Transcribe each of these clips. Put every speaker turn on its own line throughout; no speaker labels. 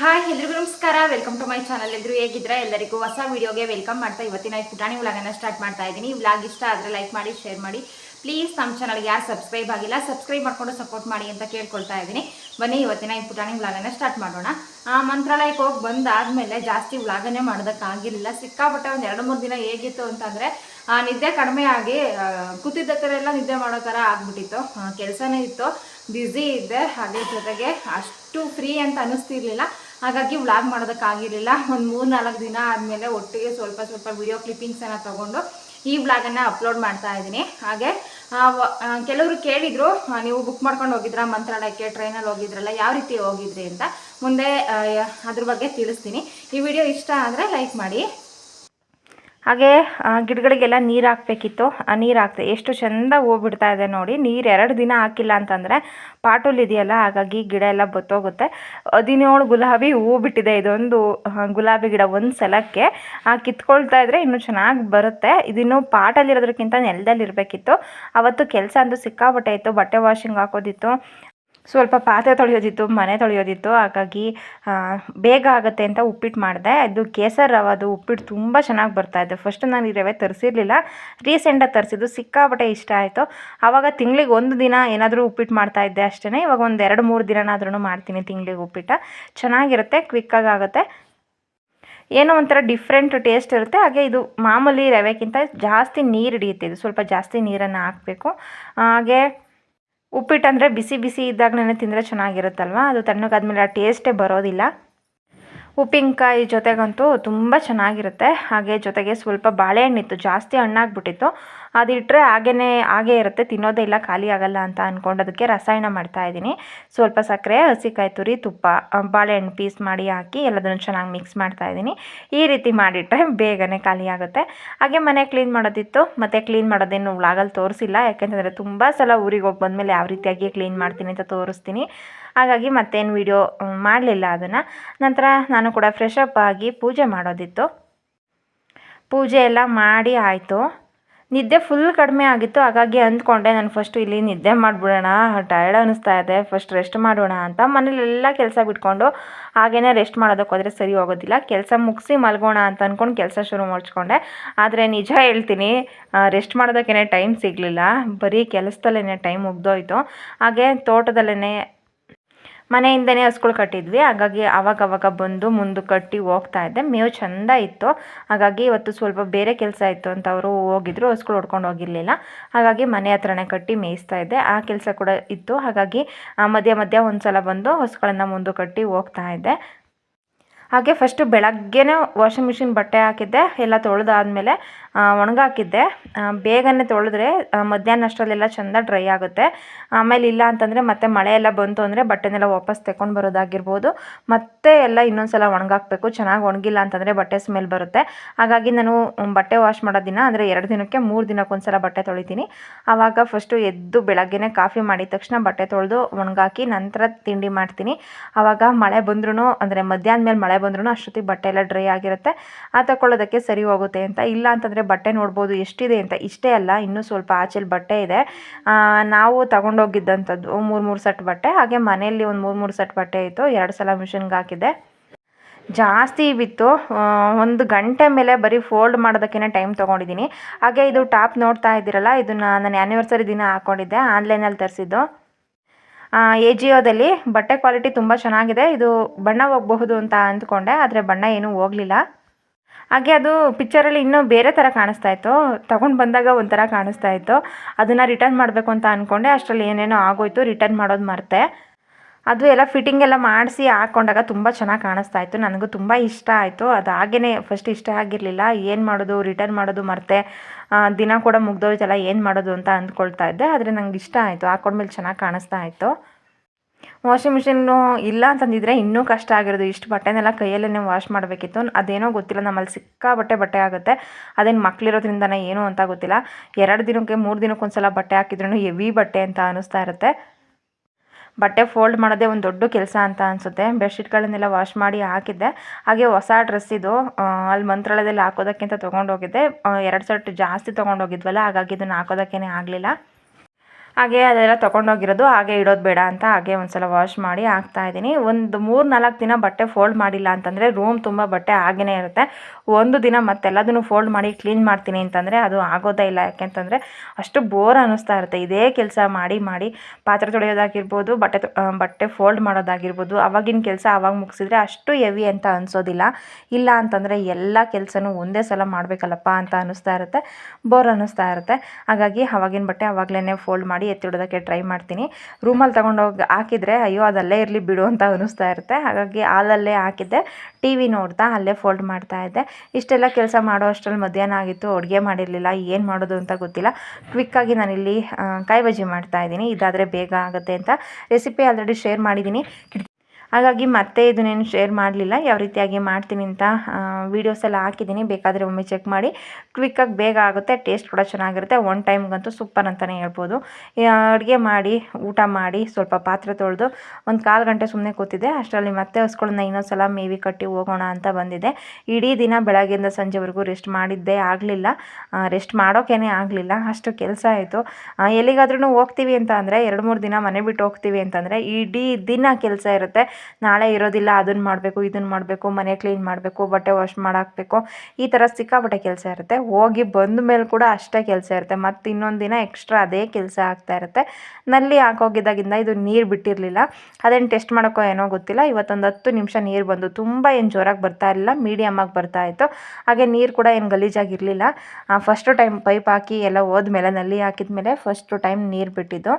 Hi ಎಲ್ರಿಗೂ ನಮಸ್ಕಾರ. Welcome to my channel ಎಲ್ರು ಹೇಗಿದ್ರೆ ಎಲ್ಲರಿಗೂ ಹೊಸ ವಿಡಿಯೋಗೆ ವೆಲ್ಕಮ್ ಮಾಡ್ತಾ ಇವತ್ತಿನ ಪುಟಾಣಿ ವ್ಲಾಗನ್ನು ಸ್ಟಾರ್ಟ್ ಮಾಡ್ತಾ ಇದ್ದೀನಿ. ವ್ಲಾಗ್ ಇಷ್ಟ ಆದರೆ ಲೈಕ್ ಮಾಡಿ ಶೇರ್ ಮಾಡಿ. ಪ್ಲೀಸ್ ನಮ್ಮ ಚಾನಲ್ಗೆ ಯಾರು ಸಬ್ಸ್ಕ್ರೈಬ್ ಆಗಿಲ್ಲ ಸಬ್ಸ್ಕ್ರೈಬ್ ಮಾಡಿಕೊಂಡು ಸಪೋರ್ಟ್ ಮಾಡಿ ಅಂತ ಕೇಳ್ಕೊಳ್ತಾ ಇದ್ದೀನಿ. ಬನ್ನಿ ಇವತ್ತಿನ ಈ ಪುಟಾಣಿ ವ್ಲಾಗನ್ನು ಸ್ಟಾರ್ಟ್ ಮಾಡೋಣ. ಆ, ಮಂತ್ರಾಲಯಕ್ಕೆ ಹೋಗಿ ಬಂದಾದಮೇಲೆ ಜಾಸ್ತಿ ವ್ಲಾಗನ್ನೇ ಮಾಡೋದಕ್ಕಾಗಿರಲಿಲ್ಲ ಸಿಕ್ಕಾಪಟ್ಟೆ ಒಂದು ಎರಡು ಮೂರು ದಿನ ಹೇಗಿತ್ತು ಅಂತಂದರೆ ನಿದ್ದೆ ಕಡಿಮೆ ಆಗಿ ಕೂತಿದ್ದ ಥರ ಎಲ್ಲ ನಿದ್ದೆ ಮಾಡೋ ಥರ ಆಗ್ಬಿಟ್ಟಿತ್ತು. ಕೆಲಸನೇ ಇತ್ತು. ಬ್ಯುಸಿ ಇದ್ದೆ. ಅದ್ರ ಜೊತೆಗೆ ಅಷ್ಟು ಫ್ರೀ ಅಂತ ಅನ್ನಿಸ್ತಿರ್ಲಿಲ್ಲ ಹಾಗಾಗಿ ವ್ಲಾಗ್ ಮಾಡೋದಕ್ಕಾಗಿರಲಿಲ್ಲ. ಒಂದು ಮೂರು ನಾಲ್ಕು ದಿನ ಆದಮೇಲೆ ಒಟ್ಟಿಗೆ ಸ್ವಲ್ಪ ಸ್ವಲ್ಪ ವಿಡಿಯೋ ಕ್ಲಿಪ್ಪಿಂಗ್ಸನ್ನು ತೊಗೊಂಡು ಈ ವ್ಲಾಗನ್ನು ಅಪ್ಲೋಡ್ ಮಾಡ್ತಾ ಇದ್ದೀನಿ. ಹಾಗೆ ಕೆಲವರು ಕೇಳಿದರು ನೀವು ಬುಕ್ ಮಾಡ್ಕೊಂಡು ಹೋಗಿದ್ರಾ, ಮಂತ್ರಾಲಯಕ್ಕೆ ಟ್ರೈನಲ್ಲಿ ಹೋಗಿದ್ರಲ್ಲ, ಯಾವ ರೀತಿ ಹೋಗಿದ್ರಿ ಅಂತ. ಮುಂದೆ ಅದ್ರ ಬಗ್ಗೆ ತಿಳಿಸ್ತೀನಿ. ಈ ವಿಡಿಯೋ ಇಷ್ಟ ಆದರೆ ಲೈಕ್ ಮಾಡಿ. ಹಾಗೆ ಆ, ಗಿಡಗಳಿಗೆಲ್ಲ ನೀರು ಹಾಕಬೇಕಿತ್ತು. ನೀರು ಹಾಕ್ತೆ ಎಷ್ಟು ಚೆಂದ ಹೂ ಇದೆ ನೋಡಿ. ನೀರು ಎರಡು ದಿನ ಹಾಕಿಲ್ಲ ಅಂತಂದರೆ ಪಾಟಲ್ಲಿ ಇದೆಯಲ್ಲ ಹಾಗಾಗಿ ಗಿಡ ಎಲ್ಲ ಬತ್ತೋಗುತ್ತೆ. ಹದಿನೇಳು ಗುಲಾಬಿ ಹೂ ಬಿಟ್ಟಿದೆ ಇದೊಂದು ಗುಲಾಬಿ ಗಿಡ ಒಂದು ಸಲಕ್ಕೆ. ಆ, ಕಿತ್ಕೊಳ್ತಾ ಇದ್ರೆ ಇನ್ನೂ ಚೆನ್ನಾಗಿ ಬರುತ್ತೆ. ಇದಿನ್ನು ಪಾಟಲ್ಲಿರೋದಕ್ಕಿಂತ ನೆಲದಲ್ಲಿ ಇರಬೇಕಿತ್ತು ಅವತ್ತು ಕೆಲಸ ಅಂತೂ ಸಿಕ್ಕಾಪಟ್ಟೆ ಇತ್ತು ಬಟ್ಟೆ ವಾಷಿಂಗ್ ಹಾಕೋದಿತ್ತು. ಸ್ವಲ್ಪ ಪಾತ್ರೆ ತೊಳೆಯೋದಿತ್ತು, ಮನೆ ತೊಳೆಯೋದಿತ್ತು. ಹಾಗಾಗಿ ಬೇಗ ಆಗುತ್ತೆ ಅಂತ ಉಪ್ಪಿಟ್ಟು ಮಾಡಿದೆ. ಅದು ಕೇಸರ್ ರವಾದು ಉಪ್ಪಿಟ್ಟು ತುಂಬ ಚೆನ್ನಾಗಿ ಬರ್ತಾ ಇದೆ. ಫಸ್ಟ್ ನಾನು ಈ ರವೆ ತರಿಸಿರ್ಲಿಲ್ಲ. ರೀಸೆಂಟಾಗಿ ತರಿಸಿದ್ದು ಸಿಕ್ಕಾಪಟ್ಟೆ ಇಷ್ಟ ಆಯಿತು. ಆವಾಗ ತಿಂಗಳಿಗೆ ಒಂದು ದಿನ ಏನಾದರೂ ಉಪ್ಪಿಟ್ಟು ಮಾಡ್ತಾ ಇದ್ದೆ ಅಷ್ಟೇ ಇವಾಗ ಒಂದು ಎರಡು ಮೂರು ದಿನನಾದ್ರೂ ಮಾಡ್ತೀನಿ ತಿಂಗಳಿಗೆ ಉಪ್ಪಿಟ್ಟು. ಚೆನ್ನಾಗಿರುತ್ತೆ ಕ್ವಿಕ್ಕಾಗಿ ಆಗುತ್ತೆ. ಏನೋ ಒಂಥರ ಡಿಫ್ರೆಂಟ್ ಟೇಸ್ಟ್ ಇರುತ್ತೆ. ಹಾಗೆ ಇದು ಮಾಮೂಲಿ ರವೆಗಿಂತ ಜಾಸ್ತಿ ನೀರು ಹಿಡಿಯುತ್ತೆ. ಇದು ಸ್ವಲ್ಪ ಜಾಸ್ತಿ ನೀರನ್ನು ಹಾಕಬೇಕು. ಹಾಗೆ ಉಪ್ಪಿಟ್ಟು ಅಂದರೆ ಬಿಸಿ ಬಿಸಿ ಇದ್ದಾಗಲೇ ತಿಂದರೆ ಚೆನ್ನಾಗಿರುತ್ತಲ್ವ? ಅದು ತಣ್ಣಗಾದ್ಮೇಲೆ ಆ ಟೇಸ್ಟೇ ಬರೋದಿಲ್ಲ. ಉಪ್ಪಿನಕಾಯಿ ಜೊತೆಗಂತೂ ತುಂಬ ಚೆನ್ನಾಗಿರುತ್ತೆ. ಹಾಗೆ ಜೊತೆಗೆ ಸ್ವಲ್ಪ ಬಾಳೆಹಣ್ಣಿತ್ತು ಜಾಸ್ತಿ ಹಣ್ಣಾಗ್ಬಿಟ್ಟಿತ್ತು. ಅದಿಟ್ಟರೆ ಹಾಗೇ ಹಾಗೇ ಇರುತ್ತೆ. ತಿನ್ನೋದೇ ಇಲ್ಲ, ಖಾಲಿ ಆಗಲ್ಲ ಅಂತ ಅಂದ್ಕೊಂಡು ಅದಕ್ಕೆ ರಸಾಯನ ಮಾಡ್ತಾ ಇದ್ದೀನಿ. ಸ್ವಲ್ಪ ಸಕ್ಕರೆ, ಹಸಿಕಾಯಿ ತುರಿ, ತುಪ್ಪ ಬಾಳೆಹಣ್ಣು ಪೀಸ್ ಮಾಡಿ ಹಾಕಿ ಎಲ್ಲದನ್ನು ಚೆನ್ನಾಗಿ ಮಿಕ್ಸ್ ಮಾಡ್ತಾ ಇದ್ದೀನಿ. ಈ ರೀತಿ ಮಾಡಿಟ್ರೆ ಬೇಗನೆ ಖಾಲಿ ಆಗುತ್ತೆ. ಹಾಗೆ ಮನೆ ಕ್ಲೀನ್ ಮಾಡೋದಿತ್ತು. ಮತ್ತು ಕ್ಲೀನ್ ಮಾಡೋದೇನು ವ್ಲಾಗಲ್ಲಿ ತೋರಿಸಿಲ್ಲ. ಯಾಕೆಂತಂದರೆ ತುಂಬ ಸಲ ಊರಿಗೆ ಹೋಗಿ ಬಂದಮೇಲೆ ಯಾವ ರೀತಿಯಾಗಿ ಕ್ಲೀನ್ ಮಾಡ್ತೀನಿ ಅಂತ ತೋರಿಸ್ತೀನಿ. ಹಾಗಾಗಿ ಮತ್ತೇನು ವಿಡಿಯೋ ಮಾಡಲಿಲ್ಲ ಅದನ್ನು. ನಂತರ ನಾನು ಕೂಡ ಫ್ರೆಶ್ ಅಪ್ ಆಗಿ ಪೂಜೆ ಮಾಡೋದಿತ್ತು. ಪೂಜೆ ಎಲ್ಲ ಮಾಡಿ ಆಯಿತು. ನಿದ್ದೆ ಫುಲ್ ಕಡಿಮೆ ಆಗಿತ್ತು. ಹಾಗಾಗಿ ಅಂದ್ಕೊಂಡೆ ನಾನು ಫಸ್ಟು ಇಲ್ಲಿ ನಿದ್ದೆ ಮಾಡಿಬಿಡೋಣ ಟಯರ್ಡ್ ಅನಿಸ್ತಾ ಇದೆ ಫಸ್ಟ್ ರೆಸ್ಟ್ ಮಾಡೋಣ ಅಂತ ಮನೇಲೆಲ್ಲ ಕೆಲಸ ಬಿಟ್ಕೊಂಡು ಹಾಗೇನೆ ರೆಸ್ಟ್ ಮಾಡೋದಕ್ಕೆ ಹೋದರೆ ಸರಿ ಹೋಗೋದಿಲ್ಲ. ಕೆಲಸ ಮುಗಿಸಿ ಮಲ್ಗೋಣ ಅಂತ ಅಂದ್ಕೊಂಡು ಕೆಲಸ ಶುರು ಮಾಡಿಸ್ಕೊಂಡೆ. ಆದರೆ ನಿಜ ಹೇಳ್ತೀನಿ ರೆಸ್ಟ್ ಮಾಡೋದಕ್ಕೇನೆ ಟೈಮ್ ಸಿಗಲಿಲ್ಲ. ಬರೀ ಕೆಲಸದಲ್ಲೇ ಟೈಮ್ ಮುಗ್ದೋಯ್ತು. ಹಾಗೆ ತೋಟದಲ್ಲೇ ಮನೆಯಿಂದನೇ ಹಸ್ಗಳು ಕಟ್ಟಿದ್ವಿ. ಹಾಗಾಗಿ ಅವಾಗ ಅವಾಗ ಬಂದು ಮುಂದೆ ಕಟ್ಟಿ ಹೋಗ್ತಾ ಇದ್ದೆ. ಮೇವು ಚೆಂದ ಇತ್ತು. ಹಾಗಾಗಿ ಇವತ್ತು ಸ್ವಲ್ಪ ಬೇರೆ ಕೆಲಸ ಇತ್ತು ಅಂತ ಅವರು ಹೋಗಿದ್ರು. ಹಸ್ಗಳು ಹೊಡ್ಕೊಂಡು ಹೋಗಿರಲಿಲ್ಲ. ಹಾಗಾಗಿ ಮನೆ ಹತ್ರನೇ ಕಟ್ಟಿ ಮೇಯಿಸ್ತಾ ಇದ್ದೆ. ಆ ಕೆಲಸ ಕೂಡ ಇತ್ತು. ಹಾಗಾಗಿ ಮಧ್ಯ ಮಧ್ಯ ಒಂದು ಸಲ ಬಂದು ಹಸುಗಳನ್ನು ಮುಂದೆ ಕಟ್ಟಿ ಹೋಗ್ತಾ ಇದ್ದೆ. ಹಾಗೆ ಫಸ್ಟು ಬೆಳಗ್ಗೆನೇ ವಾಷಿಂಗ್ ಮಿಷಿನ್ ಬಟ್ಟೆ ಹಾಕಿದ್ದೆ. ಎಲ್ಲ ತೊಳೆದಾದ್ಮೇಲೆ ಒಣಗಾಕಿದ್ದೆ. ಬೇಗನೆ ತೊಳೆದ್ರೆ ಮಧ್ಯಾಹ್ನ ಅಷ್ಟರಲ್ಲೆಲ್ಲ ಚೆಂದ ಡ್ರೈ ಆಗುತ್ತೆ. ಆಮೇಲೆ ಇಲ್ಲ ಅಂತಂದರೆ ಮತ್ತೆ ಮಳೆ ಎಲ್ಲ ಬಂತು ಅಂದರೆ ಬಟ್ಟೆನೆಲ್ಲ ವಾಪಸ್ ತೆಕೊಂಡು ಬರೋದಾಗಿರ್ಬೋದು. ಮತ್ತೆ ಎಲ್ಲ ಇನ್ನೊಂದು ಸಲ ಒಣಗಾಕಬೇಕು. ಚೆನ್ನಾಗಿ ಒಣಗಿಲ್ಲ ಅಂತಂದರೆ ಬಟ್ಟೆ ಸ್ಮೆಲ್ ಬರುತ್ತೆ. ಹಾಗಾಗಿ ನಾನು ಬಟ್ಟೆ ವಾಶ್ ಮಾಡೋ ದಿನ ಅಂದರೆ ಎರಡು ದಿನಕ್ಕೆ ಮೂರು ದಿನಕ್ಕೊಂದ್ಸಲ ಬಟ್ಟೆ ತೊಳಿತೀನಿ. ಆವಾಗ ಫಸ್ಟು ಎದ್ದು ಬೆಳಗ್ಗೆನೇ ಕಾಫಿ ಮಾಡಿದ ತಕ್ಷಣ ಬಟ್ಟೆ ತೊಳೆದು ಒಣಗಾಕಿ ನಂತರ ತಿಂಡಿ ಮಾಡ್ತೀನಿ. ಆವಾಗ ಮಳೆ ಬಂದ್ರೂ ಅಂದರೆ ಮಧ್ಯಾಹ್ನ ಮೇಲೆ ಮಳೆ ಬಂದ್ರೂ ಅಷ್ಟೊತ್ತಿಗೆ ಬಟ್ಟೆ ಎಲ್ಲ ಡ್ರೈ ಆಗಿರುತ್ತೆ. ಆ ತಗೊಳ್ಳೋದಕ್ಕೆ ಸರಿ ಹೋಗುತ್ತೆ ಅಂತ. ಇಲ್ಲ ಅಂತಂದರೆ ಬಟ್ಟೆ ನೋಡ್ಬೋದು, ಎಷ್ಟಿದೆ ಅಂತ. ಇಷ್ಟೇ ಅಲ್ಲ, ಇನ್ನೂ ಸ್ವಲ್ಪ ಆಚೆಲಿ ಬಟ್ಟೆ ಇದೆ. ನಾವು ತಗೊಂಡೋಗಿದ್ದಂಥದ್ದು ಮೂರು ಮೂರು ಸೆಟ್ ಬಟ್ಟೆ. ಹಾಗೆ ಮನೆಯಲ್ಲಿ ಒಂದು ಮೂರು ಮೂರು ಸೆಟ್ ಬಟ್ಟೆ ಇತ್ತು. ಎರಡು ಸಲ ಮಿಷಿನ್ಗೆ ಹಾಕಿದ್ದೆ. ಜಾಸ್ತಿ ಬಿತ್ತು. ಒಂದು ಗಂಟೆ ಮೇಲೆ ಬರೀ ಫೋಲ್ಡ್ ಮಾಡೋದಕ್ಕೇ ಟೈಮ್ ತೊಗೊಂಡಿದ್ದೀನಿ. ಹಾಗೆ ಇದು ಟಾಪ್ ನೋಡ್ತಾ ಇದ್ದೀರಲ್ಲ ಇದನ್ನು ನಾನು ಆ್ಯನಿವರ್ಸರಿ ದಿನ ಹಾಕ್ಕೊಂಡಿದ್ದೆ ಆನ್ಲೈನಲ್ಲಿ ತರಿಸಿದ್ದು. ಎ ಜಿಯೋದಲ್ಲಿ ಬಟ್ಟೆ ಕ್ವಾಲಿಟಿ ತುಂಬ ಚೆನ್ನಾಗಿದೆ. ಇದು ಬಣ್ಣ ಹೋಗಬಹುದು ಅಂತ ಅಂದ್ಕೊಂಡೆ, ಆದರೆ ಬಣ್ಣ ಏನೂ ಹೋಗಲಿಲ್ಲ. ಹಾಗೆ ಅದು ಪಿಕ್ಚರಲ್ಲಿ ಇನ್ನೂ ಬೇರೆ ಥರ ಕಾಣಿಸ್ತಾ ಇತ್ತು. ತಗೊಂಡು ಬಂದಾಗ ಒಂಥರ ಕಾಣಿಸ್ತಾ ಇತ್ತು. ಅದನ್ನು ರಿಟರ್ನ್ ಮಾಡಬೇಕು ಅಂತ ಅಂದ್ಕೊಂಡೆ ಅಷ್ಟರಲ್ಲಿ ಏನೇನೋ ಆಗೋಯ್ತು ರಿಟರ್ನ್ ಮಾಡೋದು ಮರೆತೆ. ಅದು ಎಲ್ಲ ಫಿಟ್ಟಿಂಗ್ ಎಲ್ಲ ಮಾಡಿಸಿ ಹಾಕ್ಕೊಂಡಾಗ ತುಂಬ ಚೆನ್ನಾಗಿ ಕಾಣಿಸ್ತಾ ಇತ್ತು. ನನಗೂ ತುಂಬ ಇಷ್ಟ ಆಯಿತು. ಅದು ಹಾಗೇ ಫಸ್ಟ್ ಇಷ್ಟ ಆಗಿರಲಿಲ್ಲ. ಏನು ಮಾಡೋದು ರಿಟರ್ನ್ ಮಾಡೋದು ಮರ್ತೆ. ದಿನ ಕೂಡ ಮುಗ್ದೋಯ್ತಲ್ಲ, ಏನು ಮಾಡೋದು ಅಂತ ಅಂದ್ಕೊಳ್ತಾ ಇದ್ದೆ. ಆದರೆ ನನಗೆ ಇಷ್ಟ ಆಯಿತು. ಹಾಕ್ಕೊಂಡ್ಮೇಲೆ ಚೆನ್ನಾಗಿ ಕಾಣಿಸ್ತಾ ಇತ್ತು. ವಾಷಿಂಗ್ ಮಿಷಿನ್ನು ಇಲ್ಲ ಅಂತಂದಿದ್ರೆ ಇನ್ನೂ ಕಷ್ಟ ಆಗಿರೋದು. ಇಷ್ಟು ಬಟ್ಟೆನೆಲ್ಲ ಕೈಯಲ್ಲೇ ವಾಶ್ ಮಾಡಬೇಕಿತ್ತು. ಅದೇನೋ ಗೊತ್ತಿಲ್ಲ, ನಮ್ಮಲ್ಲಿ ಸಿಕ್ಕಾಬಟ್ಟೆ ಬಟ್ಟೆ ಆಗುತ್ತೆ. ಅದೇನು ಮಕ್ಕಳಿರೋದ್ರಿಂದನೇ ಏನು ಅಂತ ಗೊತ್ತಿಲ್ಲ. ಎರಡು ದಿನಕ್ಕೆ, ಮೂರು ದಿನಕ್ಕೊಂದ್ಸಲ ಬಟ್ಟೆ ಹಾಕಿದ್ರೂ ಹೆವಿ ಬಟ್ಟೆ ಅಂತ ಅನ್ನಿಸ್ತಾ ಇರುತ್ತೆ. ಬಟ್ಟೆ ಫೋಲ್ಡ್ ಮಾಡೋದೇ ಒಂದು ದೊಡ್ಡ ಕೆಲಸ ಅಂತ ಅನಿಸುತ್ತೆ. ಬೆಡ್ಶೀಟ್ಗಳನ್ನೆಲ್ಲ ವಾಶ್ ಮಾಡಿ ಹಾಕಿದ್ದೆ. ಹಾಗೆ ಹೊಸ ಡ್ರೆಸ್ ಇದು. ಅಲ್ಲಿ ಮಂತ್ರಾಲಯದಲ್ಲಿ ಹಾಕೋದಕ್ಕಿಂತ ತೊಗೊಂಡೋಗಿದ್ದೆ. ಎರಡು ಸೆಟ್ ಜಾಸ್ತಿ ತೊಗೊಂಡೋಗಿದ್ವಲ್ಲ, ಹಾಗಾಗಿ ಇದನ್ನು ಹಾಕೋದಕ್ಕೇ ಆಗಲಿಲ್ಲ. ಹಾಗೆ ಅದೆಲ್ಲ ತೊಗೊಂಡೋಗಿರೋದು, ಹಾಗೆ ಇಡೋದು ಬೇಡ ಅಂತ ಹಾಗೆ ಒಂದ್ಸಲ ವಾಶ್ ಮಾಡಿ ಹಾಕ್ತಾ ಇದ್ದೀನಿ. ಒಂದು ಮೂರು ನಾಲ್ಕು ದಿನ ಬಟ್ಟೆ ಫೋಲ್ಡ್ ಮಾಡಿಲ್ಲ ಅಂತಂದರೆ ರೂಮ್ ತುಂಬ ಬಟ್ಟೆ ಹಾಗೇ ಇರುತ್ತೆ. ಒಂದು ದಿನ ಮತ್ತೆಲ್ಲದನ್ನು ಫೋಲ್ಡ್ ಮಾಡಿ ಕ್ಲೀನ್ ಮಾಡ್ತೀನಿ ಅಂತಂದರೆ ಅದು ಆಗೋದೇ ಇಲ್ಲ. ಯಾಕೆಂತಂದರೆ ಅಷ್ಟು ಬೋರ್ ಅನ್ನಿಸ್ತಾ ಇರುತ್ತೆ. ಇದೇ ಕೆಲಸ ಮಾಡಿ ಮಾಡಿ ಪಾತ್ರೆ ತೊಳೆಯೋದಾಗಿರ್ಬೋದು, ಬಟ್ಟೆ ಬಟ್ಟೆ ಫೋಲ್ಡ್ ಮಾಡೋದಾಗಿರ್ಬೋದು, ಅವಾಗಿನ ಕೆಲಸ ಅವಾಗ ಮುಗಿಸಿದ್ರೆ ಅಷ್ಟು ಹೆವಿ ಅಂತ ಅನಿಸೋದಿಲ್ಲ. ಇಲ್ಲ ಅಂತಂದರೆ ಎಲ್ಲ ಕೆಲಸನೂ ಒಂದೇ ಸಲ ಮಾಡಬೇಕಲ್ಲಪ್ಪ ಅಂತ ಅನ್ನಿಸ್ತಾ ಇರುತ್ತೆ. ಬೋರ್ ಅನ್ನಿಸ್ತಾ ಇರುತ್ತೆ. ಹಾಗಾಗಿ ಅವಾಗಿನ ಬಟ್ಟೆ ಅವಾಗಲೇ ಫೋಲ್ಡ್ ಮಾಡಿ ಎತ್ತಿಡೋದಕ್ಕೆ ಟ್ರೈ ಮಾಡ್ತೀನಿ. ರೂಮಲ್ಲಿ ತೊಗೊಂಡೋಗಿ ಹಾಕಿದರೆ, ಅಯ್ಯೋ, ಅದಲ್ಲೇ ಇರಲಿ ಬಿಡು ಅಂತ ಅನ್ನಿಸ್ತಾ ಇರುತ್ತೆ. ಹಾಗಾಗಿ ಹಾಲಲ್ಲೇ ಹಾಕಿದ್ದೆ. ಟಿ ವಿ ನೋಡ್ತಾ ಅಲ್ಲೇ ಫೋಲ್ಡ್ ಮಾಡ್ತಾ ಇದ್ದೆ. ಇಷ್ಟೆಲ್ಲ ಕೆಲಸ ಮಾಡೋ ಅಷ್ಟರಲ್ಲಿ ಮಧ್ಯಾಹ್ನ ಆಗಿತ್ತು. ಅಡುಗೆ ಮಾಡಿರಲಿಲ್ಲ. ಏನು ಮಾಡೋದು ಅಂತ ಗೊತ್ತಿಲ್ಲ. ಕ್ವಿಕ್ಕಾಗಿ ನಾನಿಲ್ಲಿ ಕಾಯಿ ಬಜ್ಜಿ ಮಾಡ್ತಾ ಇದ್ದೀನಿ. ಇದಾದರೆ ಬೇಗ ಆಗುತ್ತೆ ಅಂತ ರೆಸಿಪಿ ಆಲ್ರೆಡಿ ಶೇರ್ ಮಾಡಿದ್ದೀನಿ. ಹಾಗಾಗಿ ಮತ್ತೆ ಇದನ್ನೇನು ಶೇರ್ ಮಾಡಲಿಲ್ಲ. ಯಾವ ರೀತಿಯಾಗಿ ಮಾಡ್ತೀನಿ ಅಂತ ವೀಡಿಯೋಸೆಲ್ಲ ಹಾಕಿದ್ದೀನಿ. ಬೇಕಾದರೆ ಒಮ್ಮೆ ಚೆಕ್ ಮಾಡಿ. ಕ್ವಿಕ್ಕಾಗಿ ಬೇಗ ಆಗುತ್ತೆ ಟೇಸ್ಟ್ ಕೂಡ ಚೆನ್ನಾಗಿರುತ್ತೆ ಒನ್ ಟೈಮ್ಗಂತೂ ಸೂಪರ್ ಅಂತಲೇ ಹೇಳ್ಬೋದು. ಅಡುಗೆ ಮಾಡಿ, ಊಟ ಮಾಡಿ ಸ್ವಲ್ಪ ಪಾತ್ರೆ ತೊಳೆದು ಒಂದು ಕಾಲು ಗಂಟೆ ಸುಮ್ಮನೆ ಕೂತಿದ್ದೆ, ಅಷ್ಟರಲ್ಲಿ ಮತ್ತೆ ಹಸ್ಗಳನ್ನ ಇನ್ನೊಂದು ಸಲ ಮೇವಿ ಕಟ್ಟಿ ಹೋಗೋಣ ಅಂತ ಬಂದಿದ್ದೆ. ಇಡೀ ದಿನ ಬೆಳಗ್ಗೆಯಿಂದ ಸಂಜೆವರೆಗೂ ರೆಸ್ಟ್ ಮಾಡಿದ್ದೇ ಆಗಲಿಲ್ಲ ರೆಸ್ಟ್ ಮಾಡೋಕ್ಕೇನೆ ಆಗಲಿಲ್ಲ, ಅಷ್ಟು ಕೆಲಸ ಆಯಿತು. ಎಲ್ಲಿಗಾದ್ರೂ ಹೋಗ್ತೀವಿ ಅಂತ ಅಂದರೆ, ಎರಡು ಮೂರು ದಿನ ಮನೆ ಬಿಟ್ಟು ಹೋಗ್ತೀವಿ ಅಂತಂದರೆ ಇಡೀ ದಿನ ಕೆಲಸ ಇರುತ್ತೆ. ನಾಳೆ ಇರೋದಿಲ್ಲ ಅದನ್ನು ಮಾಡಬೇಕು ಇದನ್ನು ಮಾಡಬೇಕು, ಮನೆ ಕ್ಲೀನ್ ಮಾಡಬೇಕು, ಬಟ್ಟೆ ವಾಶ್ ಮಾಡಾಕಬೇಕು, ಈ ಥರ ಸಿಕ್ಕಾಪಟ್ಟೆ ಕೆಲಸ ಇರುತ್ತೆ. ಹೋಗಿ ಬಂದ ಮೇಲೆ ಕೂಡ ಅಷ್ಟೇ ಕೆಲಸ ಇರುತ್ತೆ. ಮತ್ತು ಇನ್ನೊಂದು ದಿನ ಎಕ್ಸ್ಟ್ರಾ ಅದೇ ಕೆಲಸ ಆಗ್ತಾ ಇರುತ್ತೆ. ನಲ್ಲಿ ಹಾಕೋಗಿದ್ದಾಗಿಂದ ಇದು ನೀರು ಬಿಟ್ಟಿರಲಿಲ್ಲ. ಅದೇನು ಟೆಸ್ಟ್ ಮಾಡೋಕ್ಕೋ ಏನೋ ಗೊತ್ತಿಲ್ಲ. ಇವತ್ತೊಂದು ಹತ್ತು ನಿಮಿಷ ನೀರು ಬಂದು ತುಂಬ ಏನು ಜೋರಾಗಿ ಬರ್ತಾ ಇರಲಿಲ್ಲ. ಮೀಡಿಯಮ್ಮಾಗಿ ಬರ್ತಾ ಇತ್ತು. ಹಾಗೆ ನೀರು ಕೂಡ ಏನು ಗಲೀಜಾಗಿರಲಿಲ್ಲ ಫಸ್ಟು ಟೈಮ್ ಪೈಪ್ ಹಾಕಿ ಎಲ್ಲ ಹೋದ್ಮೇಲೆ ನಲ್ಲಿ ಹಾಕಿದ ಮೇಲೆ ಫಸ್ಟು ಟೈಮ್ ನೀರು ಬಿಟ್ಟಿದ್ದು.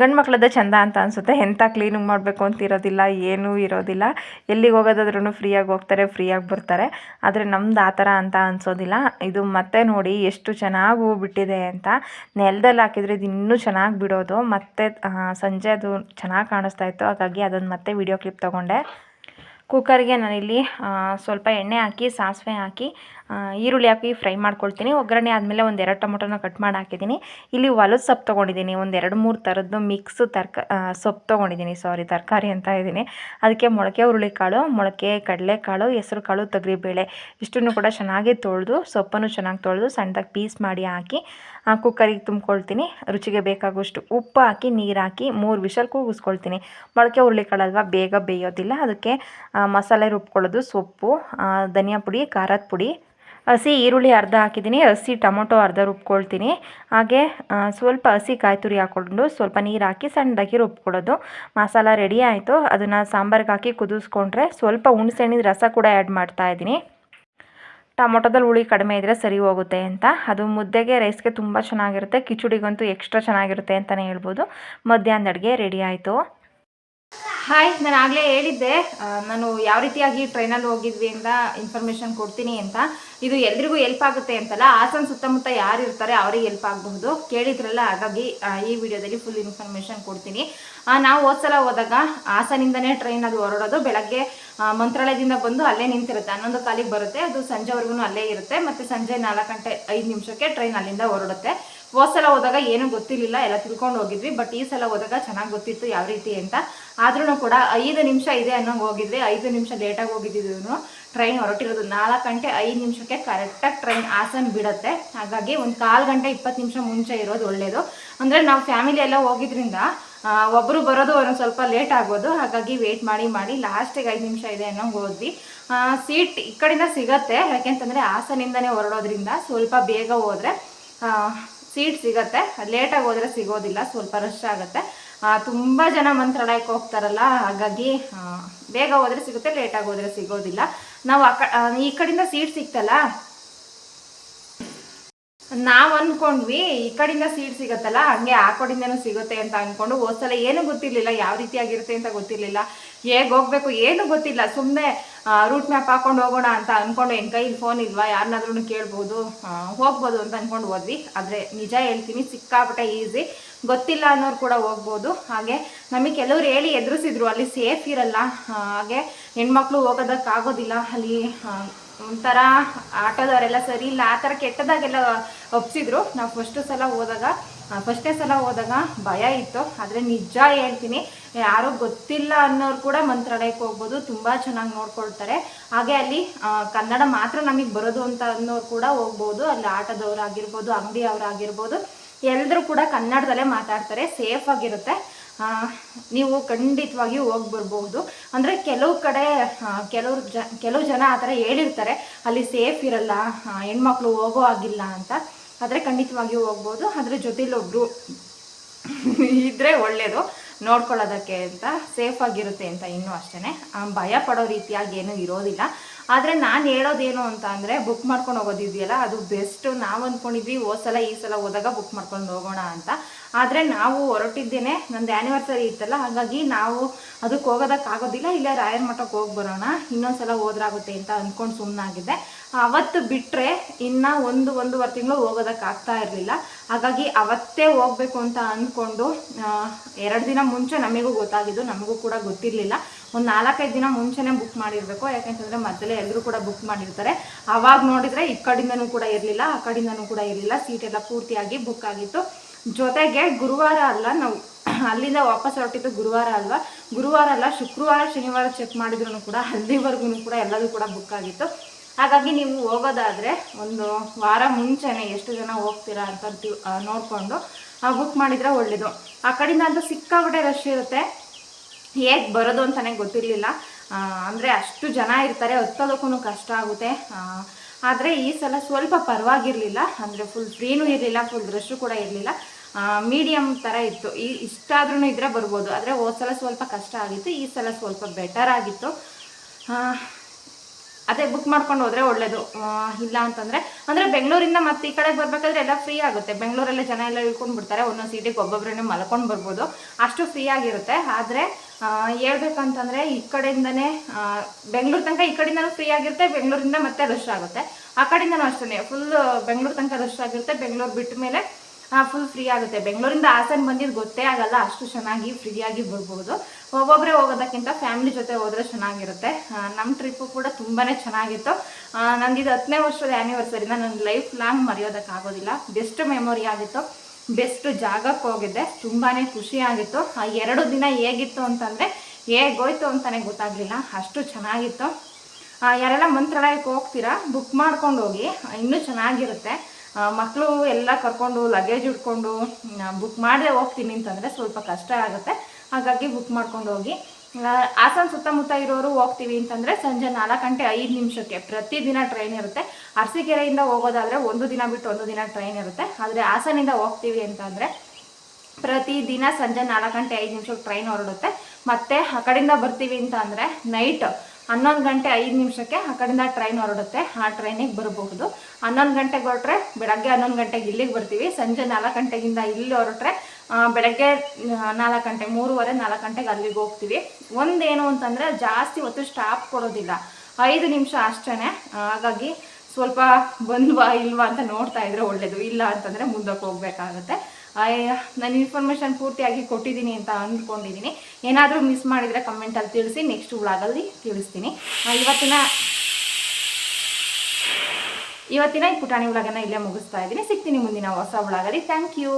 ಗಂಡು ಮಕ್ಳದ್ದು ಚಂದ ಅಂತ ಅನಿಸುತ್ತೆ. ಎಂಥ ಕ್ಲೀನಿಂಗ್ ಮಾಡಬೇಕು ಅಂತ ಇರೋದಿಲ್ಲ, ಏನೂ ಇರೋದಿಲ್ಲ. ಎಲ್ಲಿಗೆ ಹೋಗೋದಾದ್ರೂ ಫ್ರೀಯಾಗಿ ಹೋಗ್ತಾರೆ ಫ್ರೀಯಾಗಿ ಬರ್ತಾರೆ. ಆದರೆ ನಮ್ದು ಆ ಥರ ಅಂತ ಅನಿಸೋದಿಲ್ಲ. ಇದು ಮತ್ತೆ ನೋಡಿ ಎಷ್ಟು ಚೆನ್ನಾಗಿ ಹೂ ಬಿಟ್ಟಿದೆ ಅಂತ. ನೆಲದಲ್ಲಿ ಹಾಕಿದರೆ ಇದು ಇನ್ನೂ ಚೆನ್ನಾಗಿ ಬಿಡೋದು. ಮತ್ತೆ ಸಂಜೆ ಅದು ಚೆನ್ನಾಗಿ ಕಾಣಿಸ್ತಾ ಇತ್ತು. ಹಾಗಾಗಿ ಅದನ್ನು ಮತ್ತೆ ವಿಡಿಯೋ ಕ್ಲಿಪ್ ತೊಗೊಂಡೆ. ಕುಕ್ಕರ್ಗೆ ನಾನಿಲ್ಲಿ ಸ್ವಲ್ಪ ಎಣ್ಣೆ ಹಾಕಿ, ಸಾಸಿವೆ ಹಾಕಿ ಈರುಳ್ಳಿ ಹಾಕಿ ಫ್ರೈ ಮಾಡ್ಕೊಳ್ತೀನಿ. ಒಗ್ಗರಣೆ ಆದಮೇಲೆ ಒಂದು ಎರಡು ಟೊಮೊಟೊನ ಕಟ್ ಮಾಡಿ ಹಾಕಿದ್ದೀನಿ ಇಲ್ಲಿ ಹೊಲದ ಸೊಪ್ಪು ತೊಗೊಂಡಿದ್ದೀನಿ ಒಂದು ಎರಡು ಮೂರು ಥರದ್ದು ಮಿಕ್ಸ್ ತರ್ಕ ಸೊಪ್ಪು ತೊಗೊಂಡಿದ್ದೀನಿ ಸಾರಿ ತರಕಾರಿ ಅಂತ ಇದ್ದೀನಿ. ಅದಕ್ಕೆ ಮೊಳಕೆ, ಹುರುಳಿಕಾಳು, ಮೊಳಕೆ, ಕಡಲೆಕಾಳು, ಹೆಸರು ಕಾಳು, ತೊಗರಿಬೇಳೆ ಇಷ್ಟನ್ನು ಕೂಡ ಚೆನ್ನಾಗಿ ತೊಳೆದು, ಸೊಪ್ಪನ್ನು ಚೆನ್ನಾಗಿ ತೊಳೆದು ಸಣ್ಣದಾಗಿ ಪೀಸ್ ಮಾಡಿ ಹಾಕಿ ಕುಕ್ಕರಿಗೆ ತುಂಬ್ಕೊಳ್ತೀನಿ. ರುಚಿಗೆ ಬೇಕಾಗುವಷ್ಟು ಉಪ್ಪು ಹಾಕಿ, ನೀರು ಹಾಕಿ ಮೂರು ವಿಷಲ್ ಕೂಗಿಸ್ಕೊಳ್ತೀನಿ. ಮೊಳಕೆ ಹುರುಳಿಕಾಳಲ್ವ ಬೇಗ ಬೇಯೋದಿಲ್ಲ. ಅದಕ್ಕೆ ಮಸಾಲೆ ರುಬ್ಕೊಳ್ಳೋದು ಸೊಪ್ಪು ಧನಿಯಾ ಪುಡಿ, ಖಾರದ ಪುಡಿ ಹಸಿ ಈರುಳ್ಳಿ ಅರ್ಧ ಹಾಕಿದ್ದೀನಿ, ಹಸಿ ಟೊಮೊಟೊ ಅರ್ಧ ರುಬ್ಕೊಳ್ತೀನಿ. ಹಾಗೆ ಸ್ವಲ್ಪ ಹಸಿ ಕಾಯಿ ತುರಿ ಹಾಕ್ಕೊಂಡು ಸ್ವಲ್ಪ ನೀರು ಹಾಕಿ ಸಣ್ಣದಾಗಿ ರುಬ್ಕೊಳ್ಳೋದು. ಮಸಾಲ ರೆಡಿ ಆಯಿತು. ಅದನ್ನು ಸಾಂಬಾರಿಗೆ ಹಾಕಿ ಕುದಿಸ್ಕೊಂಡ್ರೆ ಸ್ವಲ್ಪ ಹುಣಸೆಹಣ್ಣಿನ ರಸ ಕೂಡ ಆ್ಯಡ್ ಮಾಡ್ತಾ ಇದ್ದೀನಿ. ಟೊಮೊಟೊದಲ್ಲಿ ಹುಳಿ ಕಡಿಮೆ ಇದ್ದರೆ ಸರಿ ಹೋಗುತ್ತೆ ಅಂತ. ಅದು ಮುದ್ದೆಗೆ, ರೈಸ್ಗೆ ತುಂಬ ಚೆನ್ನಾಗಿರುತ್ತೆ. ಕಿಚುಡಿಗಂತೂ ಎಕ್ಸ್ಟ್ರಾ ಚೆನ್ನಾಗಿರುತ್ತೆ ಅಂತಲೇ ಹೇಳ್ಬೋದು. ಮಧ್ಯಾಹ್ನದ ಅಡುಗೆ ರೆಡಿ ಆಯಿತು. ಹಾಯ್ ನಾನು ಆಗಲೇ ಹೇಳಿದ್ದೆ ನಾನು ಯಾವ ರೀತಿಯಾಗಿ ಟ್ರೈನಲ್ಲಿ ಹೋಗಿದ್ವಿ ಅಂತ ಇನ್ಫಾರ್ಮೇಷನ್ ಕೊಡ್ತೀನಿ ಅಂತ. ಇದು ಎಲ್ರಿಗೂ ಹೆಲ್ಪ್ ಆಗುತ್ತೆ ಅಂತಲ್ಲ, ಹಾಸನ ಸುತ್ತಮುತ್ತ ಯಾರು ಇರ್ತಾರೆ ಅವ್ರಿಗೆ ಹೆಲ್ಪ್ ಆಗಬಹುದು. ಕೇಳಿದ್ರಲ್ಲ, ಹಾಗಾಗಿ ಈ ವಿಡಿಯೋದಲ್ಲಿ ಫುಲ್ ಇನ್ಫಾರ್ಮೇಷನ್ ಕೊಡ್ತೀನಿ. ನಾವು ನಾವು ಹೋದ್ಸಲ ಹೋದಾಗ ಹಾಸನಿಂದನೇ ಟ್ರೈನ್ ಅದು ಹೊರಡೋದು, ಬೆಳಗ್ಗೆ ಮಂತ್ರಾಲಯದಿಂದ ಬಂದು ಅಲ್ಲೇ ನಿಂತಿರುತ್ತೆ. ಹನ್ನೊಂದು ಕಾಲಿಗೆ ಬರುತ್ತೆ, ಅದು ಸಂಜೆವರೆಗೂ ಅಲ್ಲೇ ಇರುತ್ತೆ, ಮತ್ತು ಸಂಜೆ ನಾಲ್ಕು ಗಂಟೆ ಐದು ನಿಮಿಷಕ್ಕೆ ಟ್ರೈನ್ ಅಲ್ಲಿಂದ ಹೊರಡುತ್ತೆ. ಹೋದ್ ಸಲ ಹೋದಾಗ ಏನೂ ಗೊತ್ತಿರಲಿಲ್ಲ, ಎಲ್ಲ ತಿಳ್ಕೊಂಡು ಹೋಗಿದ್ವಿ. ಬಟ್ ಈ ಸಲ ಹೋದಾಗ ಚೆನ್ನಾಗಿ ಗೊತ್ತಿತ್ತು ಯಾವ ರೀತಿ ಅಂತ. ಆದ್ರೂ ಕೂಡ ಐದು ನಿಮಿಷ ಇದೆ ಅನ್ನೋಂಗೆ ಹೋಗಿದ್ವಿ. ಐದು ನಿಮಿಷ ಲೇಟಾಗಿ ಹೋಗಿದ್ದಿದ್ರು ಟ್ರೈನ್ ಹೊರಟಿರೋದು. ನಾಲ್ಕು ಗಂಟೆ ಐದು ನಿಮಿಷಕ್ಕೆ ಕರೆಕ್ಟಾಗಿ ಟ್ರೈನ್ ಹಾಸನ್ ಬಿಡುತ್ತೆ. ಹಾಗಾಗಿ ಒಂದು ಕಾಲು ಗಂಟೆ ಇಪ್ಪತ್ತು ನಿಮಿಷ ಮುಂಚೆ ಇರೋದು ಒಳ್ಳೆಯದು ಅಂದರೆ ನಾವು ಫ್ಯಾಮಿಲಿ ಎಲ್ಲ ಹೋಗಿದ್ರಿಂದ ಒಬ್ಬರು ಬರೋದು ಒಂದೊಂದು ಸ್ವಲ್ಪ ಲೇಟ್ ಆಗೋದು ಹಾಗಾಗಿ ವೇಟ್ ಮಾಡಿ ಮಾಡಿ ಲಾಸ್ಟಿಗೆ ಐದು ನಿಮಿಷ ಇದೆ ಅನ್ನೋ ಹೋದ್ವಿ. ಸೀಟ್ ಈ ಕಡೆಯಿಂದ ಸಿಗತ್ತೆ. ಯಾಕೆಂತಂದರೆ ಹಾಸನಿಂದನೇ ಹೊರಡೋದ್ರಿಂದ ಸ್ವಲ್ಪ ಬೇಗ ಹೋದರೆ ಸೀಟ್ ಸಿಗತ್ತೆ. ಲೇಟಾಗಿ ಹೋದ್ರೆ ಸಿಗೋದಿಲ್ಲ, ಸ್ವಲ್ಪ ರಶ್ ಆಗುತ್ತೆ. ತುಂಬ ಜನ ಮಂತ್ರಾಲಯಕ್ಕೆ ಹೋಗ್ತಾರಲ್ಲ, ಹಾಗಾಗಿ ಬೇಗ ಹೋದ್ರೆ ಸಿಗುತ್ತೆ ಲೇಟಾಗಿ ಹೋದ್ರೆ ಸಿಗೋದಿಲ್ಲ. ನಾವು ಆ ಈ ಕಡೆಯಿಂದ ಸೀಟ್ ಸಿಕ್ತಲ್ಲ ನಾವು ಅನ್ಕೊಂಡ್ವಿ, ಈ ಕಡೆಯಿಂದ ಸೀಟ್ ಸಿಗತ್ತಲ್ಲ, ಹಂಗೆ ಆ ಕಡೆಯಿಂದನೂ ಸಿಗುತ್ತೆ ಅಂತ ಅನ್ಕೊಂಡು ಹೋದ್ಸಲ ಏನು ಗೊತ್ತಿರ್ಲಿಲ್ಲ, ಯಾವ ರೀತಿಯಾಗಿರುತ್ತೆ ಅಂತ ಗೊತ್ತಿರ್ಲಿಲ್ಲ. ಹೇಗ್ ಹೋಗ್ಬೇಕು ಏನು ಗೊತ್ತಿಲ್ಲ ಸುಮ್ಮನೆ ರೂಟ್ ಮ್ಯಾಪ್ ಹಾಕೊಂಡು ಹೋಗೋಣ ಅಂತ ಅನ್ಕೊಂಡು ಎನ್ ಕೈಲಿ ಫೋನ್ ಇಲ್ವಾ ಯಾರನ್ನಾದ್ರೂ ಕೇಳ್ಬೋದು ಹೋಗ್ಬೋದು ಅಂತ ಅನ್ಕೊಂಡು ಹೋದ್ವಿ. ಆದರೆ ನಿಜ ಹೇಳ್ತೀನಿ, ಸಿಕ್ಕಾಪಟ್ಟೆ ಈಸಿ ಗೊತ್ತಿಲ್ಲ ಅನ್ನೋರು ಕೂಡ ಹೋಗ್ಬೋದು. ಹಾಗೆ ನಮಗೆ ಕೆಲವ್ರು ಹೇಳಿ ಎದುರಿಸಿದ್ರು, ಅಲ್ಲಿ ಸೇಫ್ ಇರಲ್ಲ. ಹಾಗೆ ಹೆಣ್ಮಕ್ಳು ಹೋಗೋದಕ್ಕಾಗೋದಿಲ್ಲ, ಅಲ್ಲಿ ಒಂಥರ ಆಟೋದವರೆಲ್ಲ ಸರಿ ಇಲ್ಲ. ಆ ಥರ ಕೆಟ್ಟದಾಗೆಲ್ಲ ಒಪ್ಸಿದ್ರು. ನಾವು ಫಸ್ಟು ಸಲ ಹೋದಾಗ ಫಸ್ಟೇ ಸಲ ಹೋದಾಗ ಭಯ ಇತ್ತು. ಆದರೆ ನಿಜ ಹೇಳ್ತೀನಿ, ಯಾರೂ ಗೊತ್ತಿಲ್ಲ ಅನ್ನೋರು ಕೂಡ ಮಂತ್ರಾಲಯಕ್ಕೆ ಹೋಗ್ಬೋದು. ತುಂಬ ಚೆನ್ನಾಗಿ ನೋಡ್ಕೊಳ್ತಾರೆ. ಹಾಗೆ ಅಲ್ಲಿ ಕನ್ನಡ ಮಾತ್ರ ನಮಗೆ ಬರೋದು ಅಂತ ಅನ್ನೋರು ಕೂಡ ಹೋಗ್ಬೋದು. ಅಲ್ಲಿ ಆಟೋದವ್ರಾಗಿರ್ಬೋದು, ಅಂಗಡಿಯವರಾಗಿರ್ಬೋದು. ಎಲ್ಲರೂ ಕೂಡ ಕನ್ನಡದಲ್ಲೇ ಮಾತಾಡ್ತಾರೆ. ಸೇಫ್ ಆಗಿರುತ್ತೆ. ನೀವು ಖಂಡಿತವಾಗಿಯೂ ಹೋಗಿ ಬರ್ಬೋದು. ಅಂದರೆ ಕೆಲವು ಕಡೆ ಕೆಲವ್ರು ಜ, ಕೆಲವು ಜನ ಆ ಥರ ಹೇಳಿರ್ತಾರೆ, ಅಲ್ಲಿ ಸೇಫ್ ಇರಲ್ಲ ಹೆಣ್ಮಕ್ಳು ಹೋಗೋ ಆಗಿಲ್ಲ ಅಂತ. ಆದರೆ ಖಂಡಿತವಾಗಿಯೂ ಹೋಗ್ಬೋದು. ಅದ್ರ ಜೊತೆಲಿ ಒಬ್ರು ಇದ್ರೆ ಒಳ್ಳೇದು. ನೋಡ್ಕೊಳ್ಳೋದಕ್ಕೆ ಅಂತ ಸೇಫ್ ಆಗಿರುತ್ತೆ ಅಂತ ಇನ್ನೂ ಅಷ್ಟೇ ಭಯ ಪಡೋ ರೀತಿಯಾಗಿ ಏನೂ ಇರೋದಿಲ್ಲ. ಆದರೆ ನಾನು ಹೇಳೋದೇನು ಅಂತ ಅಂದರೆ ಬುಕ್ ಮಾಡ್ಕೊಂಡು ಹೋಗೋದಿದೆಯಲ್ಲ, ಅದು ಬೆಸ್ಟು ನಾವು ಅಂದ್ಕೊಂಡಿದ್ವಿ ಹೋದ ಸಲ ಈ ಸಲ ಹೋದಾಗ ಬುಕ್ ಮಾಡ್ಕೊಂಡು ಹೋಗೋಣ ಅಂತ. ಆದರೆ ನಾವು ಹೊರಟಿದ್ದೇನೆ, ನಂದು ಆ್ಯನಿವರ್ಸರಿ ಇತ್ತಲ್ಲ, ಹಾಗಾಗಿ ನಾವು ಅದಕ್ಕೆ ಹೋಗೋದಕ್ಕಾಗೋದಿಲ್ಲ ಇಲ್ಲೇ ರಾಯರ ಮಠಕ್ಕೆ ಹೋಗಿ ಬರೋಣ, ಇನ್ನೊಂದ್ಸಲ ಹೋದ್ರಾಗುತ್ತೆ ಅಂತ ಅಂದ್ಕೊಂಡು ಸುಮ್ಮನಾಗಿದ್ದೆ ಅವತ್ತು ಬಿಟ್ಟರೆ ಇನ್ನು ಒಂದು, ಒಂದೂವರೆ ತಿಂಗಳು ಹೋಗೋದಕ್ಕಾಗ್ತಾ ಇರಲಿಲ್ಲ. ಹಾಗಾಗಿ ಅವತ್ತೇ ಹೋಗಬೇಕು ಅಂತ ಅಂದ್ಕೊಂಡು ಎರಡು ದಿನ ಮುಂಚೆ ನಮಗೂ ಗೊತ್ತಾಗಿದ್ದು, ನಮಗೂ ಕೂಡ ಗೊತ್ತಿರಲಿಲ್ಲ. ಒಂದು ನಾಲ್ಕೈದು ದಿನ ಮುಂಚೆನೇ ಬುಕ್ ಮಾಡಿರಬೇಕು, ಯಾಕೆಂತಂದರೆ ಮೊದಲೇ ಎಲ್ಲರೂ ಕೂಡ ಬುಕ್ ಮಾಡಿರ್ತಾರೆ. ಆವಾಗ ನೋಡಿದರೆ ಈ ಕಡೆಯಿಂದನೂ ಕೂಡ ಇರಲಿಲ್ಲ, ಆ ಕಡೆಯಿಂದನೂ ಕೂಡ ಇರಲಿಲ್ಲ ಸೀಟ್ ಎಲ್ಲ ಪೂರ್ತಿಯಾಗಿ ಬುಕ್ ಆಗಿತ್ತು. ಜೊತೆಗೆ ಗುರುವಾರ ಅಲ್ಲ, ನಾವು ಅಲ್ಲಿಂದ ವಾಪಸ್ ಹೊರಟಿದ್ದು ಗುರುವಾರ ಅಲ್ವಾ? ಗುರುವಾರ ಅಲ್ಲ, ಶುಕ್ರವಾರ, ಶನಿವಾರ ಚೆಕ್ ಮಾಡಿದ್ರು ಕೂಡ ಅಲ್ಲಿವರೆಗೂ ಕೂಡ ಎಲ್ಲದೂ ಕೂಡ ಬುಕ್ ಆಗಿತ್ತು. ಹಾಗಾಗಿ ನೀವು ಹೋಗೋದಾದರೆ ಒಂದು ವಾರ ಮುಂಚೆನೆ ಎಷ್ಟು ಜನ ಹೋಗ್ತೀರಾ ಅಂತ ನೋಡಿಕೊಂಡು ಬುಕ್ ಮಾಡಿದರೆ ಒಳ್ಳೆಯದು ಆ ಕಡೆಯಿಂದ ಅದು ಸಿಕ್ಕಾಬಿಟ್ಟೆ ರಶ್ ಇರುತ್ತೆ. ಹೇಗೆ ಬರೋದು ಅಂತಲೇ ಗೊತ್ತಿರಲಿಲ್ಲ. ಅಂದರೆ ಅಷ್ಟು ಜನ ಇರ್ತಾರೆ ಹತ್ತೋದಕ್ಕೂ ಕಷ್ಟ ಆಗುತ್ತೆ. ಆದರೆ ಈ ಸಲ ಸ್ವಲ್ಪ ಪರವಾಗಿರಲಿಲ್ಲ. ಅಂದರೆ ಫುಲ್ ಫ್ರೀನೂ ಇರಲಿಲ್ಲ ಫುಲ್ ರಶ್ಶು ಕೂಡ ಇರಲಿಲ್ಲ. ಮೀಡಿಯಮ್ ಥರ ಇತ್ತು. ಈ ಇಷ್ಟಾದ್ರೂ ಇದ್ರೆ ಬರ್ಬೋದು. ಆದರೆ ಹೋದ ಸಲ ಸ್ವಲ್ಪ ಕಷ್ಟ ಆಗಿತ್ತು, ಈ ಸಲ ಸ್ವಲ್ಪ ಬೆಟರ್ ಆಗಿತ್ತು. ಅದೇ ಬುಕ್ ಮಾಡ್ಕೊಂಡು ಹೋದರೆ ಒಳ್ಳೇದು. ಇಲ್ಲ ಅಂತಂದ್ರೆ, ಅಂದ್ರೆ ಬೆಂಗಳೂರಿಂದ ಮತ್ತೆ ಈ ಕಡೆಗೆ ಬರಬೇಕಾದ್ರೆ ಎಲ್ಲ ಫ್ರೀ ಆಗುತ್ತೆ. ಬೆಂಗಳೂರಲ್ಲಿ ಜನ ಎಲ್ಲ ಇಳ್ಕೊಂಡು ಬಿಡ್ತಾರೆ, ಒಂದೊಂದು ಸೀಟಿಗೆ ಒಬ್ಬೊಬ್ಬರನ್ನೇ ಮಲ್ಕೊಂಡು ಬರ್ಬೋದು. ಅಷ್ಟು ಫ್ರೀ ಆಗಿರುತ್ತೆ. ಆದರೆ ಹೇಳ್ಬೇಕಂತಂದರೆ ಈ ಕಡೆಯಿಂದನೇ ಬೆಂಗಳೂರು ತನಕ ಈ ಕಡೆಯಿಂದನೂ ಫ್ರೀ ಆಗಿರುತ್ತೆ, ಬೆಂಗಳೂರಿಂದ ಮತ್ತೆ ರಶ್ ಆಗುತ್ತೆ. ಆ ಕಡೆಯಿಂದನೂ ಅಷ್ಟೇ ಫುಲ್ ಬೆಂಗಳೂರು ತನಕ ರಶ್ ಆಗಿರುತ್ತೆ. ಬೆಂಗಳೂರು ಬಿಟ್ಟ ಮೇಲೆ ಫುಲ್ ಫ್ರೀ ಆಗುತ್ತೆ. ಬೆಂಗಳೂರಿಂದ ಹಾಸನ್ ಬಂದಿದ್ದು ಗೊತ್ತೇ ಆಗಲ್ಲ ಅಷ್ಟು ಚೆನ್ನಾಗಿ ಫ್ರೀಯಾಗಿ ಬರ್ಬೋದು ಒಬ್ಬೊಬ್ಬರೇ ಹೋಗೋದಕ್ಕಿಂತ ಫ್ಯಾಮಿಲಿ ಜೊತೆ ಹೋದ್ರೆ ಚೆನ್ನಾಗಿರುತ್ತೆ. ನಮ್ಮ ಟ್ರಿಪ್ಪು ಕೂಡ ತುಂಬಾ ಚೆನ್ನಾಗಿತ್ತು. ಆ, ನಂದಿದು ಹತ್ತನೇ ವರ್ಷದ ಆ್ಯನಿವರ್ಸರಿನ ನನ್ನ ಲೈಫ್ ಲಾಂಗ್ ಮರೆಯೋದಕ್ಕಾಗೋದಿಲ್ಲ ಬೆಸ್ಟ್ ಮೆಮೊರಿ ಆಗಿತ್ತು. ಬೆಸ್ಟ್ ಜಾಗಕ್ಕೆ ಹೋಗಿದ್ದೆ. ತುಂಬಾ ಖುಷಿಯಾಗಿತ್ತು ಆ ಎರಡು ದಿನ ಹೇಗಿತ್ತು ಅಂತಂದರೆ ಹೇಗೋಯ್ತು ಅಂತಲೇ ಗೊತ್ತಾಗಲಿಲ್ಲ. ಅಷ್ಟು ಚೆನ್ನಾಗಿತ್ತು. ಯಾರೆಲ್ಲ ಮಂತ್ರಾಲಯಕ್ಕೆ ಹೋಗ್ತೀರಾ ಬುಕ್ ಮಾಡ್ಕೊಂಡು ಹೋಗಿ ಇನ್ನೂ ಚೆನ್ನಾಗಿರುತ್ತೆ. ಮಕ್ಕಳು ಎಲ್ಲ ಕರ್ಕೊಂಡು ಲಗೇಜ್ ಹಿಡ್ಕೊಂಡು ಬುಕ್ ಮಾಡದೆ ಹೋಗ್ತೀನಿ ಅಂತಂದರೆ ಸ್ವಲ್ಪ ಕಷ್ಟ ಆಗುತ್ತೆ. ಹಾಗಾಗಿ ಬುಕ್ ಮಾಡ್ಕೊಂಡು ಹೋಗಿ. ಹಾಸನ ಸುತ್ತಮುತ್ತ ಇರೋರು ಹೋಗ್ತೀವಿ ಅಂತಂದರೆ ಸಂಜೆ ನಾಲ್ಕು ಗಂಟೆ ಐದು ನಿಮಿಷಕ್ಕೆ ಪ್ರತಿದಿನ ಟ್ರೈನ್ ಇರುತ್ತೆ. ಅರಸಿಕೆರೆಯಿಂದ ಹೋಗೋದಾದರೆ ಒಂದು ದಿನ ಬಿಟ್ಟು ಒಂದು ದಿನ ಟ್ರೈನ್ ಇರುತ್ತೆ. ಆದರೆ ಹಾಸನಿಂದ ಹೋಗ್ತೀವಿ ಅಂತಂದರೆ ಪ್ರತಿದಿನ ಸಂಜೆ ನಾಲ್ಕು ಗಂಟೆ ಐದು ನಿಮಿಷಕ್ಕೆ ಟ್ರೈನ್ ಹೊರಡುತ್ತೆ. ಮತ್ತೆ ಆ ಕಡೆಯಿಂದ ಬರ್ತೀವಿ ಅಂತ ಅಂದರೆ ನೈಟ್ ಹನ್ನೊಂದು ಗಂಟೆ ಐದು ನಿಮಿಷಕ್ಕೆ ಆ ಕಡೆಯಿಂದ ಟ್ರೈನ್ ಹೊರಡುತ್ತೆ. ಆ ಟ್ರೈನಿಗೆ ಬರಬಹುದು. ಹನ್ನೊಂದು ಗಂಟೆಗೆ ಹೊರಟ್ರೆ ಬೆಳಗ್ಗೆ ಹನ್ನೊಂದು ಗಂಟೆಗೆ ಇಲ್ಲಿಗೆ ಬರ್ತೀವಿ. ಸಂಜೆ ನಾಲ್ಕು ಗಂಟೆಗಿಂದ ಇಲ್ಲಿ ಹೊರಟ್ರೆ ಬೆಳಗ್ಗೆ ನಾಲ್ಕು ಗಂಟೆ ಮೂರುವರೆ, ನಾಲ್ಕು ಗಂಟೆಗೆ ಅಲ್ಲಿಗೆ ಹೋಗ್ತೀವಿ. ಒಂದೇನು ಅಂತಂದರೆ ಜಾಸ್ತಿ ಹೊತ್ತು ಸ್ಟಾಪ್ ಕೊಡೋದಿಲ್ಲ. ಐದು ನಿಮಿಷ ಅಷ್ಟೇ ಹಾಗಾಗಿ ಸ್ವಲ್ಪ ಬಂದ್ವಾ ಇಲ್ವಾ ಅಂತ ನೋಡ್ತಾ ಇದ್ರೆ ಒಳ್ಳೇದು. ಇಲ್ಲ ಅಂತಂದರೆ ಮುಂದಕ್ಕೆ ಹೋಗ್ಬೇಕಾಗತ್ತೆ. ನಾನು ಇನ್ಫಾರ್ಮೇಷನ್ ಪೂರ್ತಿಯಾಗಿ ಕೊಟ್ಟಿದ್ದೀನಿ ಅಂತ ಅಂದ್ಕೊಂಡಿದ್ದೀನಿ. ಏನಾದರೂ ಮಿಸ್ ಮಾಡಿದರೆ ಕಮೆಂಟಲ್ಲಿ ತಿಳಿಸಿ ನೆಕ್ಸ್ಟ್ ವ್ಲಾಗಲ್ಲಿ ತಿಳಿಸ್ತೀನಿ. ಇವತ್ತಿನ ಇವತ್ತಿನ ಈ ಪುಟಾಣಿ ವ್ಲಾಗನ್ನು ಇಲ್ಲೇ ಮುಗಿಸ್ತಾ ಇದ್ದೀನಿ. ಸಿಗ್ತೀನಿ ಮುಂದಿನ ಹೊಸ ವ್ಲಾಗಲ್ಲಿ ಥ್ಯಾಂಕ್ ಯು